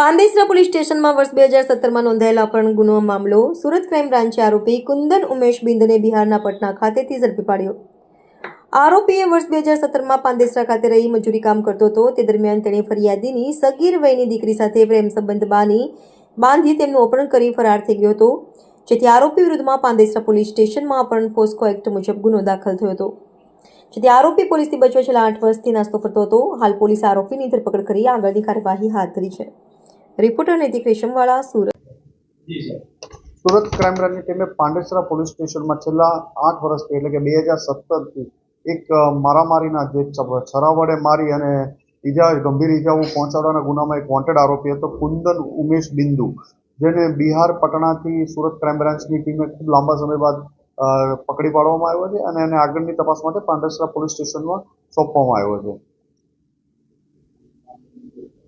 Pandesara police સ્ટેશનમાં વર્ષ બે હજાર સત્તરમાં નોંધાયેલા અપહરણ ગુનો મામલો, સુરત ક્રાઇમ બ્રાન્ચે આરોપી કુંદન ઉમેશ બિંદને બિહારના પટના ખાતેથી ઝડપી પાડ્યો. આરોપીએ વર્ષ બે હજાર સત્તરમાં પાંદેસરા ખાતે રહી મજૂરી કામ કરતો હતો. તે દરમિયાન તેણે ફરિયાદીની સગીર વયની દીકરી સાથે પ્રેમ સંબંધ બાની બાંધી તેમનું અપહરણ કરી ફરાર થઈ ગયો હતો, જેથી આરોપી વિરુદ્ધમાં પાંદેસરા પોલીસ સ્ટેશનમાં અપહરણ પોસ્કો એક્ટ મુજબ ગુનો દાખલ થયો હતો. જેથી આરોપી પોલીસથી બચવા છેલ્લા આઠ વર્ષથી નાસ્તો કરતો હતો. હાલ પોલીસે આરોપીની ધરપકડ કરી આગળની કાર્યવાહી હાથ ધરી છે. રિપોર્ટર નૈતિક રેશમવાળા, સુરત. સુરત ક્રાઇમ બ્રાન્ચની ટીમે પાંડેસરા પોલીસ સ્ટેશનમાં છેલ્લા આઠ વર્ષથી એટલે કે બે હજાર સત્તરથી એક મારામારીના જે છરા મારી અને ઈજા, ગંભીર ઈજાઓ પહોંચાડવાના ગુનામાં એક વોન્ટેડ આરોપી હતો, કુંદન ઉમેશ બિંદુ. જેને બિહાર પટણાથી સુરત ક્રાઇમ બ્રાન્ચની ટીમે ખૂબ લાંબા સમય બાદ પકડી પાડવામાં આવ્યો છે અને એને આગળની તપાસ માટે પાંડેસરા પોલીસ સ્ટેશનમાં સોંપવામાં આવ્યો છે.